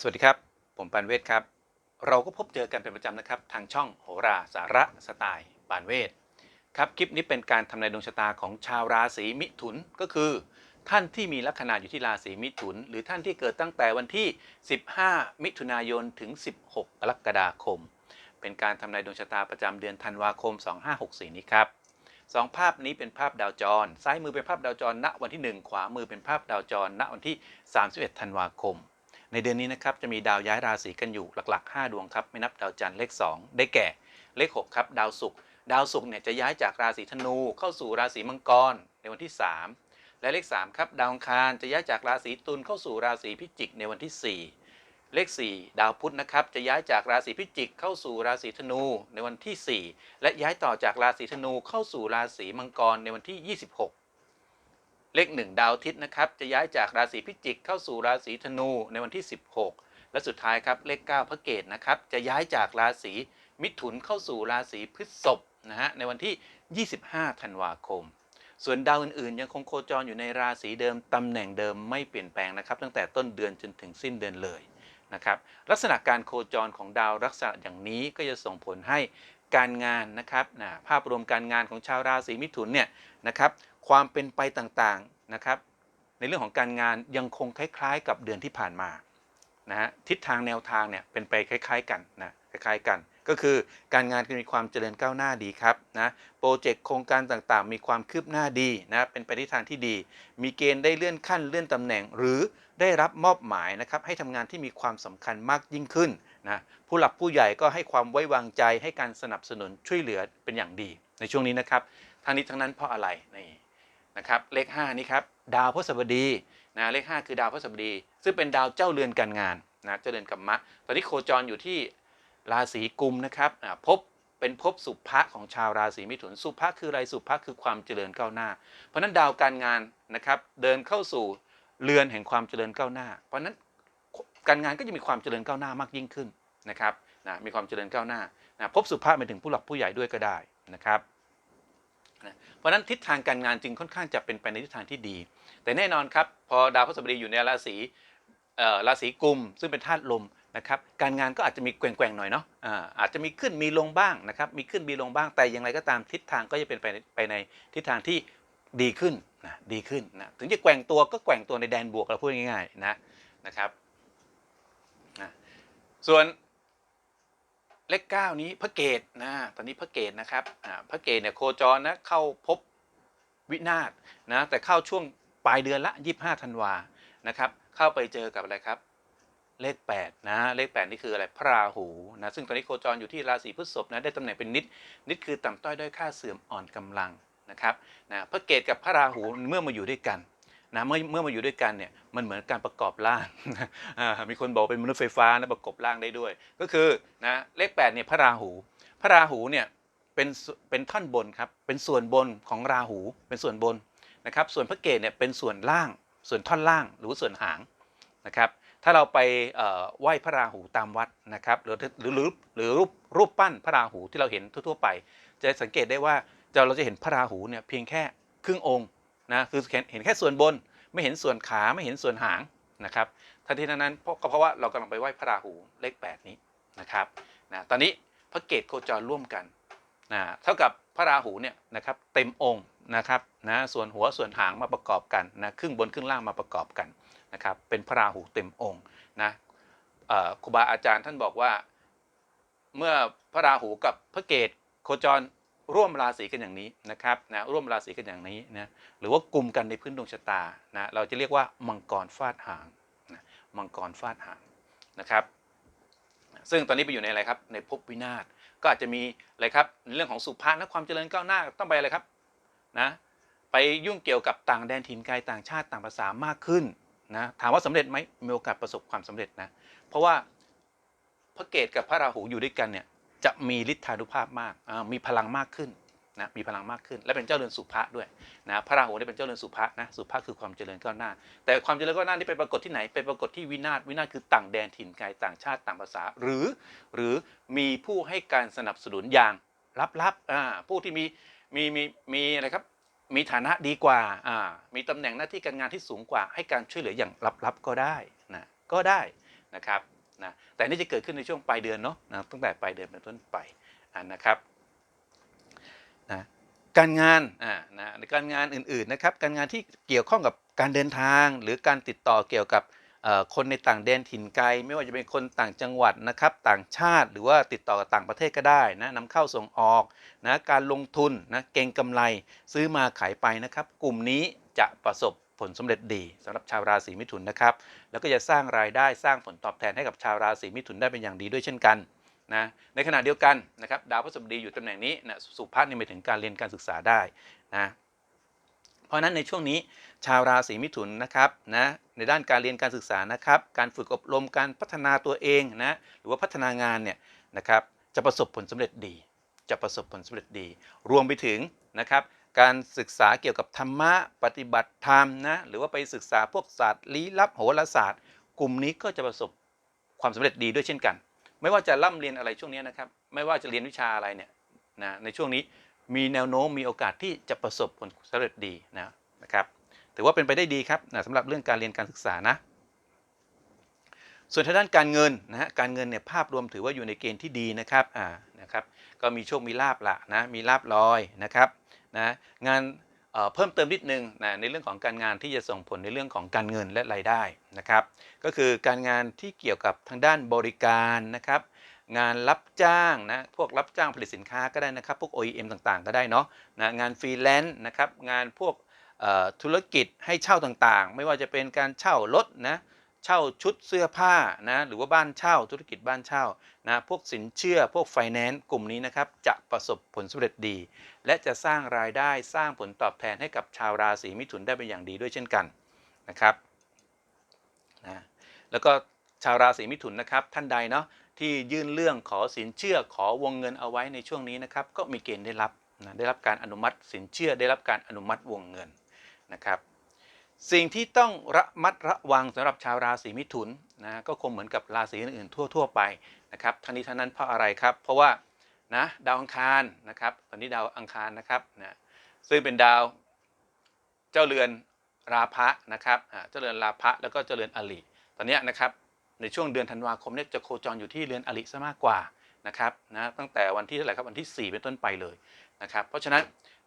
สวัสดีครับ ผมปานเวทครับ เราก็พบเจอกันเป็นประจำนะครับ ทางช่องโหราสาระสไตล์ปานเวทครับคลิปนี้เป็นการทำนายดวงชะตาของชาวราศีมิถุนก็คือ ท่านที่มีลัคนาอยู่ที่ราศีมิถุน หรือท่านที่เกิดตั้งแต่วันที่ 15 มิถุนายนถึง 16 กรกฎาคม เป็นการทำนายดวงชะตาประจำเดือนธันวาคม 2564 นี้ครับสองภาพนี้เป็นภาพดาวจร ซ้ายมือเป็นภาพดาวจร ณวันที่ 1 ขวามือเป็นภาพดาวจร ณวันที่ 31 ธันวาคม ในเดือนนี้นะครับจะมีดาวย้ายราศีกันอยู่หลักๆ 5 ดวงครับไม่นับดาวจันทร์เลข 2 ได้แก่ เลข 6 ครับดาวศุกร์ดาวศุกร์เนี่ยจะย้ายจากราศีธนูเข้าสู่ราศีมังกรในวันที่ 3 และเลข 3 ครับดาวอังคารจะย้ายจากราศีตุลเข้าสู่ราศีพิจิกในวันที่ 4 เลข 4 ดาวพุธนะครับจะย้ายจากราศีพิจิกเข้าสู่ราศีธนูในวันที่ 4 และย้ายต่อจากราศีธนูเข้าสู่ราศีมังกรในวันที่ 26 เลขหนึ่งดาวทิตย์นะครับจะย้ายจากราศีพิจิกเข้าสู่ราศีธนูในวันที่ 16 และสุดท้ายครับเลข 9 พระเกตนะครับจะย้ายจากราศีมิถุนเข้าสู่ราศีพฤษภนะฮะในวันที่ 25 ธันวาคม ส่วนดาวอื่นๆ ยังคงโคจรอยู่ในราศีเดิมตำแหน่งเดิมไม่เปลี่ยนแปลงนะครับตั้งแต่ต้นเดือนจนถึงสิ้นเดือนเลยนะครับลักษณะการโคจรของดาวลักษณะอย่างนี้ก็จะส่งผลให้การงานนะครับนะภาพรวมการงานของชาวราศีมิถุนเนี่ยนะครับ ความเป็นไปต่างๆนะครับในเรื่องของการงานยังคงคล้ายๆ กับเดือนที่ผ่านมานะฮะทิศทางแนวทางเนี่ยเป็นไปคล้าย ๆ กันนะคล้ายๆ กัน ก็คือการงานจะมีความเจริญก้าวหน้าดีครับนะโปรเจกต์โครงการต่างๆ มีความคืบหน้าดีนะเป็นไปในทางที่ดี มีเกณฑ์ได้เลื่อนขั้นเลื่อนตำแหน่ง หรือได้รับมอบหมายนะครับให้ทำงานที่มีความสำคัญมากยิ่งขึ้นนะผู้หลักผู้ใหญ่ก็ให้ความไว้วางใจให้การสนับสนุนช่วยเหลือเป็นอย่างดี ในช่วงนี้นะครับทั้งนี้ทั้งนั้นเพราะอะไรนี่ นะครับเลข 5 นี่ครับดาวพฤหัสบดีนะเลข 5 คือดาวพฤหัสบดี ซึ่งเป็นดาวเจ้าเรือนการงานนะเจ้าเรือนกัมมะตอนนี้โคจรอยู่ที่ราศีกุมนะครับอ่าภพเป็นภพสุภะของชาวราศีมิถุนสุภะคืออะไรสุภะคือความเจริญก้าวหน้า เพราะฉะนั้นดาวการงานนะครับเดินเข้าสู่เรือนแห่งความเจริญก้าวหน้า เพราะฉะนั้นการงานก็จะมีความเจริญก้าวหน้ามากยิ่งขึ้นนะครับนะมีความเจริญก้าวหน้านะภพสุภะหมายถึงผู้หลักผู้ใหญ่ด้วยก็ได้นะครับ เพราะนั้นทิศทางการงานจึงค่อนข้างจะเป็นไปในทิศทางที่ดี แต่แน่นอนครับ พอดาวพฤหัสบดีอยู่ในราศีราศีกุม ซึ่งเป็นธาตุลมนะครับการงานก็อาจจะมีแกว่งๆหน่อยเนาะอาจจะมีขึ้นมีลงบ้างนะครับมีขึ้นมีลงบ้างแต่อย่างไรก็ตามทิศทางก็จะเป็นไปในไปในทิศทางที่ดีขึ้นนะดีขึ้นนะถึงจะแกว่งตัวก็แกว่งตัวในแดนบวกเราพูดง่ายๆนะนะครับนะส่วน เลข9นี้พระเกตนะตอนนี้พระเกตนะครับพระเกตเนี่ยโคจรนะเข้าพบวินาศนะแต่เข้าช่วงปลายเดือนละ 25ธันวานะครับเข้าไปเจอกับอะไรครับ เลข8นะเลข8นี่คืออะไรพระราหูนะซึ่งตอนนี้โคจรอยู่ที่ราศีพฤษภนะได้ตำแหน่งเป็นนิด นิดคือต่ำต้อยด้อยค่าเสื่อมอ่อนกำลังนะครับนะพระเกตกับพระราหูเมื่อมาอยู่ด้วยกัน นะเมื่อเมื่อมาอยู่ด้วยกันเนี่ยมันเหมือนการประกอบร่างอ่ามีคนบอกเป็นมนุษย์ไฟฟ้านะประกอบร่างได้ด้วย ก็คือนะเลข8เนี่ยพระราหู พระราหูเนี่ยเป็นเป็นท่อนบนครับเป็นส่วนบนของราหูเป็นส่วนบนนะครับส่วนพระเกตเนี่ยเป็นส่วนล่าง ส่วนท่อนล่างหรือส่วนหางนะครับถ้าเราไปไหว้พระราหูตามวัดนะครับหรือหรือหรือหรือรูปรูปปั้นพระราหูที่เราเห็นทั่วๆไป จะสังเกตได้ว่าเราจะเห็นพระราหูเนี่ยเพียงแค่ครึ่งองค์ นะคือเห็นเห็นแค่ส่วนบนไม่เห็นส่วนขาไม่เห็นส่วนหางนะครับทันทีนั้นเพราะก็เพราะว่าเรากำลังไปไหว้พระราหูเลข 8 นี้นะครับนะตอนนี้พระเกตโคจรร่วมกันนะเท่ากับพระราหูเนี่ยนะครับเต็มองค์นะครับนะส่วนหัวส่วนหางมาประกอบกันนะครึ่งบนครึ่งล่างมาประกอบกันนะครับเป็นพระราหูเต็มองค์นะครูบาอาจารย์ท่านบอกว่า เมื่อพระราหูกับพระเกตโคจร ร่วมราศีกันอย่างนี้นะครับนะร่วมราศีกันอย่างนี้นะหรือว่ากลุ่มกันในพื้นดวงชะตานะเราจะเรียกว่ามังกรฟาดหางนะมังกรฟาดหางนะครับ ซึ่งตอนนี้ไปอยู่ในอะไรครับในภพวินาศก็อาจจะมีอะไรครับในเรื่องของสุภาพและความเจริญก้าวหน้าต้องไปอะไรครับนะไปยุ่งเกี่ยวกับต่างแดนถิ่นไกลต่างชาติต่างภาษามากขึ้นนะถามว่าสำเร็จไหมมีโอกาสประสบความสำเร็จนะเพราะว่าพระเกตกับพระราหูอยู่ด้วยกันเนี่ย จะมีฤทธานุภาพมาก มีพลังมากขึ้นนะ มีพลังมากขึ้น และเป็นเจ้าเรือนสุภะด้วยนะ พระราหูนี่เป็นเจ้าเรือนสุภะนะ สุภะคือความเจริญก้าวหน้า แต่ความเจริญก้าวหน้านี่ไปปรากฏที่ไหน ไปปรากฏที่วินาศ วินาศคือต่างแดนถิ่นไกลต่างชาติต่างภาษา หรือ หรือมีผู้ให้การสนับสนุนอย่างลับๆอ่าผู้ที่มี มี มี มีอะไรครับ มีฐานะดีกว่าอ่ามีตำแหน่งหน้าที่การงานที่สูงกว่า ให้การช่วยเหลืออย่างลับๆก็ได้นะ ก็ได้นะครับ นะแต่นี่จะเกิดขึ้นในช่วงปลายเดือนเนาะนะตั้งแต่ปลายเดือนเป็นต้นไปอ่านะครับนะการงานอ่านะในการงานอื่นๆนะครับการงานที่เกี่ยวข้องกับการเดินทาง หรือการติดต่อเกี่ยวกับคนในต่างแดนถิ่นไกล ไม่ว่าจะเป็นคนต่างจังหวัดนะครับต่างชาติหรือว่าติดต่อกับต่างประเทศก็ได้นะนำเข้าส่งออกนะการลงทุนนะเก็งกำไรซื้อมาขายไปนะครับ กลุ่มนี้จะประสบ ผลสำเร็จดีสำหรับชาวราศีมิถุนนะครับ แล้วก็จะสร้างรายได้สร้างผลตอบแทนให้กับชาวราศีมิถุนได้เป็นอย่างดีด้วยเช่นกันนะในขณะเดียวกันนะครับดาวพฤหัสบดีอยู่ตำแหน่งนี้นะสุภาพนี่หมายถึงการเรียนการศึกษาได้นะเพราะฉะนั้นในช่วงนี้ชาวราศีมิถุนนะครับนะในด้านการเรียนการศึกษานะครับ การฝึกอบรมการพัฒนาตัวเองนะหรือว่าพัฒนางานเนี่ยนะครับจะประสบผลสำเร็จดี จะประสบผลสำเร็จดี รวมไปถึงนะครับ การศึกษาเกี่ยวกับธรรมะปฏิบัติธรรมนะหรือว่าไปศึกษาพวกศาสตร์ลี้ลับโหราศาสตร์ กลุ่มนี้ก็จะประสบความสำเร็จดีด้วยเช่นกัน ไม่ว่าจะร่ำเรียนอะไรช่วงนี้นะครับ ไม่ว่าจะเรียนวิชาอะไรเนี่ยนะในช่วงนี้มีแนวโน้มมีโอกาสที่จะประสบผลสำเร็จดีนะนะครับ ถือว่าเป็นไปได้ดีครับนะสำหรับเรื่องการเรียนการศึกษานะ ส่วนทางด้านการเงินนะฮะการเงินเนี่ยภาพรวมถือว่าอยู่ในเกณฑ์ที่ดีนะครับอ่านะครับ ก็มีโชคมีลาบละนะมีลาบลอยนะครับ นะงานเพิ่มเติมนิดนึงนะในเรื่องของการงานที่จะส่งผลในเรื่องของการเงินและรายได้นะครับ ก็คือการงานที่เกี่ยวกับทางด้านบริการนะครับ งานรับจ้างนะพวกรับจ้างผลิตสินค้าก็ได้นะครับ พวก OEM ต่างๆ ก็ได้เนาะนะงานฟรีแลนซ์นะครับงานพวกธุรกิจให้เช่าต่างๆ ไม่ว่าจะเป็นการเช่ารถนะ เช่าชุดเสื้อผ้านะหรือว่าบ้านเช่าธุรกิจบ้านเช่านะพวกสินเชื่อพวกไฟแนนซ์กลุ่มนี้นะครับจะประสบผลสำเร็จดี และจะสร้างรายได้สร้างผลตอบแทนให้กับชาวราศีมิถุนได้เป็นอย่างดีด้วยเช่นกันนะครับนะแล้วก็ชาวราศีมิถุนนะครับท่านใดเนาะที่ยื่นเรื่องขอสินเชื่อขอวงเงินเอาไว้ในช่วงนี้นะครับก็มีเกณฑ์ได้รับนะได้รับการอนุมัติสินเชื่อได้รับการอนุมัติวงเงินนะครับ สิ่งที่ต้องระมัดระวังสำหรับชาวราศีมิถุนนะก็คงเหมือนกับราศีอื่นๆทั่ว ๆ ไปนะครับทั้งนี้ทั้งนั้นเพราะอะไรครับ เพราะว่านะดาวอังคารนะครับตอนนี้ดาวอังคารนะครับนะซึ่งเป็นดาวเจ้าเรือนราพะนะครับเจ้าเรือนราพะแล้วก็เจ้าเรือนอลิตอนนี้นะครับในช่วงเดือนธันวาคมเนี่ยจะโคจรอยู่ที่เรือนอลิซะมากกว่านะครับนะตั้งแต่วันที่เท่าไหร่ครับวันที่ 4 เป็นต้นไปเลยนะครับเพราะฉะนั้น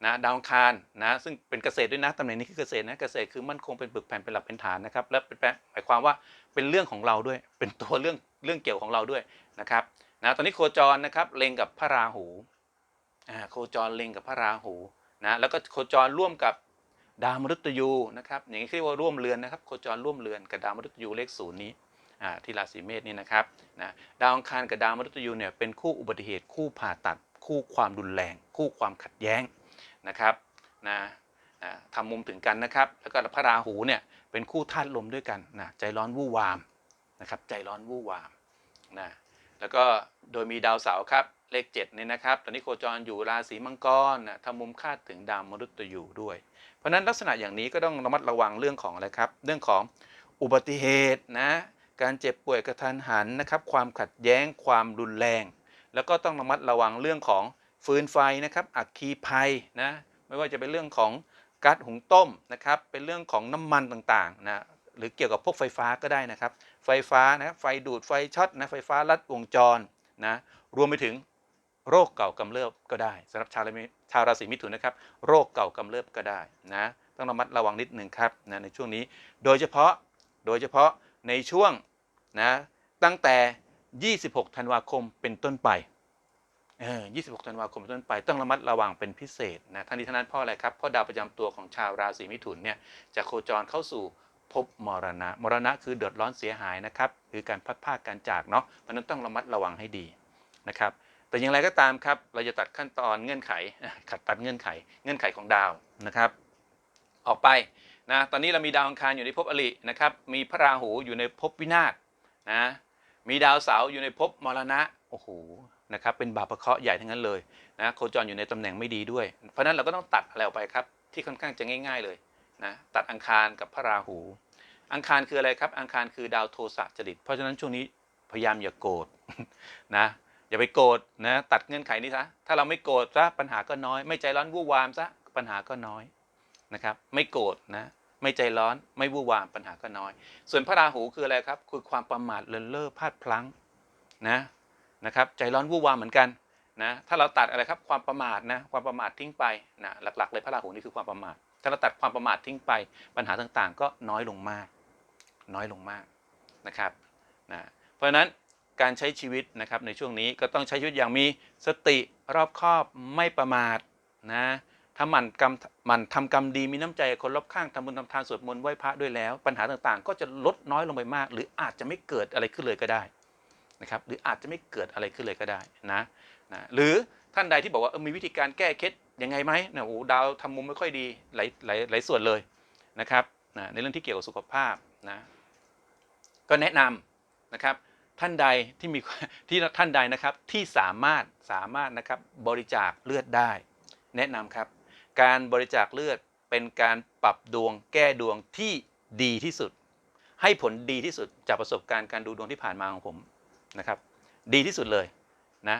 นะดาวคารนะซึ่งเป็นเกษตรด้วยนะตำแหน่งนี้คือเกษตรนะเกษตรคือมั่นคงเป็นปึกแผ่นเป็นหลักเป็นฐานนะครับและเป็นแปลหมายความว่าเป็นเรื่องของเราด้วย เป็นตัวเรื่องเรื่องเกี่ยวของเราด้วยนะครับนะตอนนี้โคจรนะครับเล็งกับพระราหูอ่าโคจรเล็งกับพระราหูนะแล้วก็โคจรร่วมกับดาวมฤตยูนะครับอย่างนี้เรียกว่าร่วมเรือนนะครับโคจรร่วมเรือนกับดาวมฤตยูเลขศูนย์นี้อ่าที่ราศีเมษนี่นะครับนะดาวอังคารกับดาวมฤตยูเนี่ยเป็นคู่อุบัติเหตุคู่ผ่าตัด คู่ความรุนแรง คู่ความขัดแย้ง นะครับนะทำมุมถึงกันนะครับ แล้วก็พระราหูเนี่ยเป็นคู่ธาตุลมด้วยกันนะใจร้อนวู่วามนะครับใจร้อนวู่วามนะแล้วก็โดยมีดาวเสาร์ครับเลข7เนี่ยนะครับ ตอนนี้โคจรอยู่ราศีมังกรนะทำมุมคาดถึงดาวมฤตยูด้วย เพราะนั้นลักษณะอย่างนี้ก็ต้องระมัดระวังเรื่องของอะไรครับ เรื่องของอุบัติเหตุนะการเจ็บป่วยกระทันหันนะครับ ความขัดแย้งความรุนแรง แล้วก็ต้องระมัดระวังเรื่องของ ฟืนไฟนะครับอัคคีภัยนะไม่ว่าจะเป็นเรื่องของก๊าซหุงต้มนะครับเป็นเรื่องของน้ำมันต่างๆนะหรือเกี่ยวกับพวกไฟฟ้าก็ได้นะครับ ไฟฟ้านะไฟดูดไฟช็อตนะไฟฟ้าลัดวงจรนะรวมไปถึงโรคเก่ากำเริบก็ได้สำหรับชาวราศีชาวราศีมิถุนนะครับโรคเก่ากำเริบก็ได้นะต้องระมัดระวังนิดหนึ่งครับนะในช่วงนี้โดยเฉพาะโดยเฉพาะในช่วงนะตั้งแต่ 26 ธันวาคมเป็นต้นไป 26 ธันวาคมเป็นต้นไปต้องระมัดระวังเป็นพิเศษนะทั้งนี้ทั้งนั้นเพราะอะไรครับเพราะดาวประจำตัวของชาวราศีมิถุนเนี่ยจะโคจรเข้าสู่ภพมรณะ มรณะคือเดือดร้อนเสียหายนะครับคือการพัดพากการจากเนาะเพราะนั้นต้องระมัดระวังให้ดีนะครับแต่อย่างไรก็ตามครับเราจะตัดขั้นตอนเงื่อนไขขัดตัดเงื่อนไข เงื่อนไขของดาวนะครับออกไปนะตอนนี้เรามีดาวอังคารอยู่ในภพอรินะครับมีพระราหูอยู่ในภพวินาศนะมีดาวเสาร์อยู่ในภพมรณะโอ้โห นะครับเป็นบาปประเคราะห์ใหญ่ทั้งนั้นเลยนะโคจรอยู่ในตำแหน่งไม่ดีด้วย เพราะฉะนั้นเราก็ต้องตัดอะไรออกไปครับที่ค่อนข้างจะง่าย ๆเลยนะตัดอังคารกับพระราหู อังคารคืออะไรครับ อังคารคือดาวโทสะจริต เพราะฉะนั้นช่วงนี้พยายามอย่าโกรธนะอย่าไปโกรธนะตัดเงื่อนไขนี้ซะถ้าเราไม่โกรธซะปัญหาก็น้อย ไม่ใจร้อนวู่วามซะปัญหาก็น้อยนะครับไม่โกรธนะไม่ใจร้อนไม่วู่วามปัญหาก็น้อย ส่วนพระราหูคืออะไรครับคือความประมาทเลินเล่อพลาดพลั้งนะ นะครับใจร้อนวู่วามเหมือนกันนะถ้าเราตัดอะไรครับความประมาทนะความประมาททิ้งไปนะหลักๆ เลยพระราหูนี่คือความประมาท ถ้าเราตัดความประมาททิ้งไปปัญหาต่างๆ ก็น้อยลงมาก น้อยลงมากนะครับนะเพราะฉะนั้นการใช้ชีวิตนะครับในช่วงนี้ก็ต้องใช้ชีวิตอย่างมีสติรอบคอบไม่ประมาทนะถ้าหมันกรรมหมันทำกรรมดีมีน้ำใจคนรอบข้างทำบุญทำทานสวดมนต์ไหว้พระด้วยแล้ว ปัญหาต่างๆ ก็จะลดน้อยลงไปมาก หรืออาจจะไม่เกิดอะไรขึ้นเลยก็ได้ นะครับหรืออาจจะไม่เกิดอะไรขึ้นเลยก็ได้นะนะหรือท่านใดที่บอกว่ามีวิธีการแก้เคล็ดยังไงไหมนี่ยโอ้ดาวทำมุมไม่ค่อยดีหลายหลายหลายส่วนเลยนะครับนะในเรื่องที่เกี่ยวกับสุขภาพนะก็แนะนำนะครับท่านใดที่มีที่ท่านใดนะครับที่สามารถสามารถนะครับบริจาคเลือดได้ แนะนำครับ การบริจาคเลือดเป็นการปรับดวงแก้ดวงที่ดีที่สุด ให้ผลดีที่สุดจากประสบการณ์การดูดวงที่ผ่านมาของผม นะครับ ดีที่สุดเลยนะ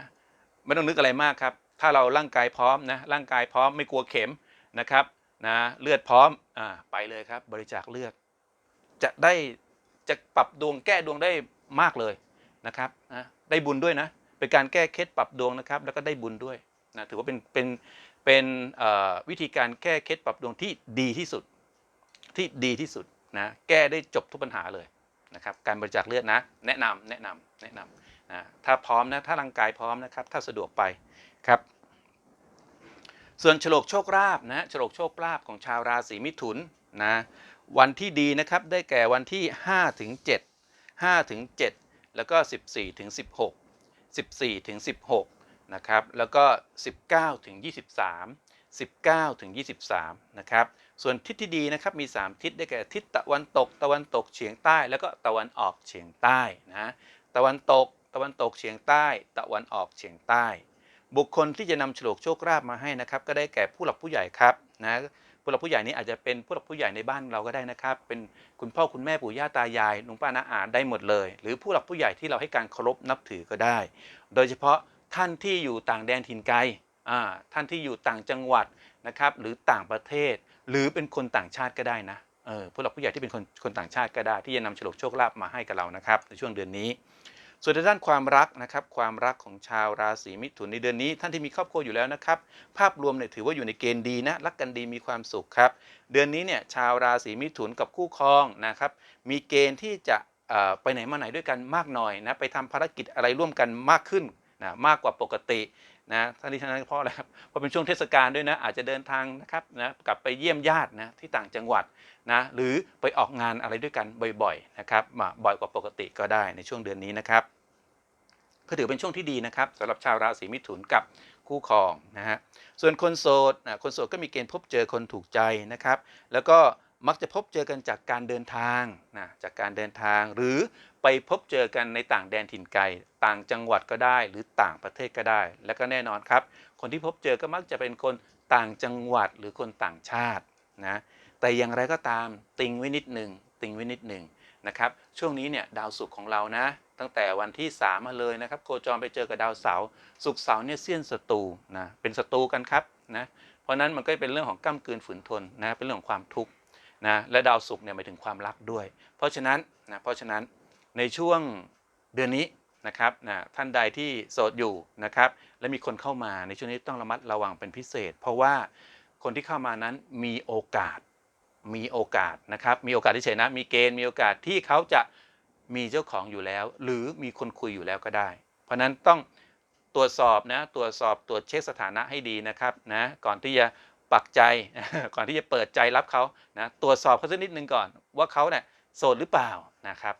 ไม่ต้องนึกอะไรมากครับ ถ้าเราร่างกายพร้อมนะร่างกายพร้อมไม่กลัวเข็มนะครับนะเลือดพร้อมอ่าไปเลยครับ บริจาคเลือด จะได้จะปรับดวงแก้ดวงได้มากเลยนะครับนะได้บุญด้วยนะเป็นการแก้เคล็ดปรับดวงนะครับ แล้วก็ได้บุญด้วยนะถือว่าเป็นเป็นเป็นวิธีการแก้เคล็ดปรับดวงที่ดีที่สุดที่ดีที่สุดนะแก้ได้จบทุกปัญหาเลย นะครับการบริจาคเลือดนะแนะนำแนะนำแนะนำนะถ้าพร้อมนะถ้าร่างกายพร้อมนะครับถ้าสะดวกไปครับส่วนฉลกโชคลาภนะฉลกโชคลาภของชาวราศีมิถุนนะวันที่ดีนะครับได้แก่วันที่5ถึง7 5ถึง7แล้วก็ 14ถึง16 14ถึง16นะครับแล้วก็ 19ถึง23 19ถึง23นะครับ ส่วนทิศที่ดีนะครับมี 3 ทิศได้แก่ทิศตะวันตก ตะวันตกเฉียงใต้ แล้วก็ตะวันออกเฉียงใต้นะตะวันตก ตะวันตกเฉียงใต้ ตะวันออกเฉียงใต้ บุคคลที่จะนำโฉลกโชคลาภมาให้นะครับก็ได้แก่ผู้หลักผู้ใหญ่ครับนะผู้หลักผู้ใหญ่นี้อาจจะเป็นผู้หลักผู้ใหญ่ในบ้านเราก็ได้นะครับ เป็นคุณพ่อคุณแม่ปู่ย่าตายายลุงป้าน้าอาได้หมดเลย หรือผู้หลักผู้ใหญ่ที่เราให้การเคารพนับถือก็ได้ โดยเฉพาะท่านที่อยู่ต่างแดนถิ่นไกลท่านที่อยู่ต่างจังหวัดนะครับหรือต่างประเทศ หรือเป็นคนต่างชาติก็ได้นะเออผู้หลักผู้ใหญ่ที่เป็นคนคนต่างชาติก็ได้ ที่จะนำโฉลกโชคลาภมาให้กับเรานะครับในช่วงเดือนนี้ ส่วนในด้านความรักนะครับความรักของชาวราศีมิถุนในเดือนนี้ ท่านที่มีครอบครัวอยู่แล้วนะครับ ภาพรวมเนี่ยถือว่าอยู่ในเกณฑ์ดีนะรักกันดีมีความสุขครับ เดือนนี้เนี่ยชาวราศีมิถุนกับคู่ครองนะครับมีเกณฑ์ที่จะเอ่อไปไหนมาไหนด้วยกันมากหน่อยนะไปทำภารกิจอะไรร่วมกันมากขึ้นนะมากกว่าปกติ นะท่านที่ท่านนั้นเพราะอะไรครับเพราะเป็นช่วงเทศกาลด้วยนะ อาจจะเดินทางนะครับนะกลับไปเยี่ยมญาตินะที่ต่างจังหวัดนะหรือไปออกงานอะไรด้วยกันบ่อยๆนะครับมาบ่อยกว่าปกติก็ได้ในช่วงเดือนนี้นะครับ ก็ถือเป็นช่วงที่ดีนะครับสำหรับชาวราศีมิถุนกับคู่ครองนะฮะส่วนคนโสดนะคนโสดก็มีเกณฑ์พบเจอคนถูกใจนะครับ แล้วก็ มักจะพบเจอกันจากการเดินทางนะจากการเดินทาง หรือไปพบเจอกันในต่างแดนถิ่นไกล ต่างจังหวัดก็ได้ หรือต่างประเทศก็ได้ แล้วก็แน่นอนครับ คนที่พบเจอก็มักจะเป็นคนต่างจังหวัดหรือคนต่างชาตินะแต่อย่างไรก็ตามติงไว้นิดหนึ่งติงไว้นิดหนึ่งนะครับช่วงนี้เนี่ยดาวศุกร์ของเรานะ ตั้งแต่วันที่ 3 มาเลยนะครับ โคจรไปเจอกับดาวเสาร์ศุกร์เสาร์เนี่ยเสี้ยนศัตรูนะเป็นศัตรูกันครับนะเพราะฉะนั้นมันก็เป็นเรื่องของก้ามกืนฝืนทนนะเป็นเรื่องของความทุกข์ นะและดาวศุกร์เนี่ยหมายถึงความรักด้วย เพราะฉะนั้นนะเพราะฉะนั้นในช่วงเดือนนี้นะครับนะท่านใดที่โสดอยู่นะครับและมีคนเข้ามาในช่วงนี้ต้องระมัดระวังเป็นพิเศษ เพราะว่าคนที่เข้ามานั้นมีโอกาสมีโอกาสนะครับมีโอกาสที่เฉยนะมีเกณฑ์มีโอกาสที่เขาจะมีเจ้าของอยู่แล้ว หรือมีคนคุยอยู่แล้วก็ได้ เพราะฉะนั้นต้องตรวจสอบนะตรวจสอบตรวจเช็คสถานะให้ดีนะครับนะก่อนที่จะ ปักใจก่อนที่จะเปิดใจรับเขานะตรวจสอบเขาสักนิดนึงก่อน ว่าเขาเนี่ยโสดหรือเปล่านะครับ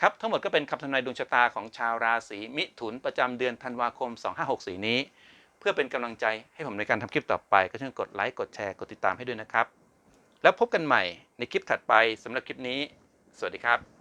ครับทั้งหมดก็เป็นคำทำนายดวงชะตาของชาวราศีมิถุนประจำเดือนธันวาคม 2564 นี้ เพื่อเป็นกำลังใจให้ผมในการทำคลิปต่อไป ก็ช่วยกดไลค์กดแชร์กดติดตามให้ด้วยนะครับ แล้วพบกันใหม่ในคลิปถัดไปสำหรับคลิปนี้ สวัสดีครับ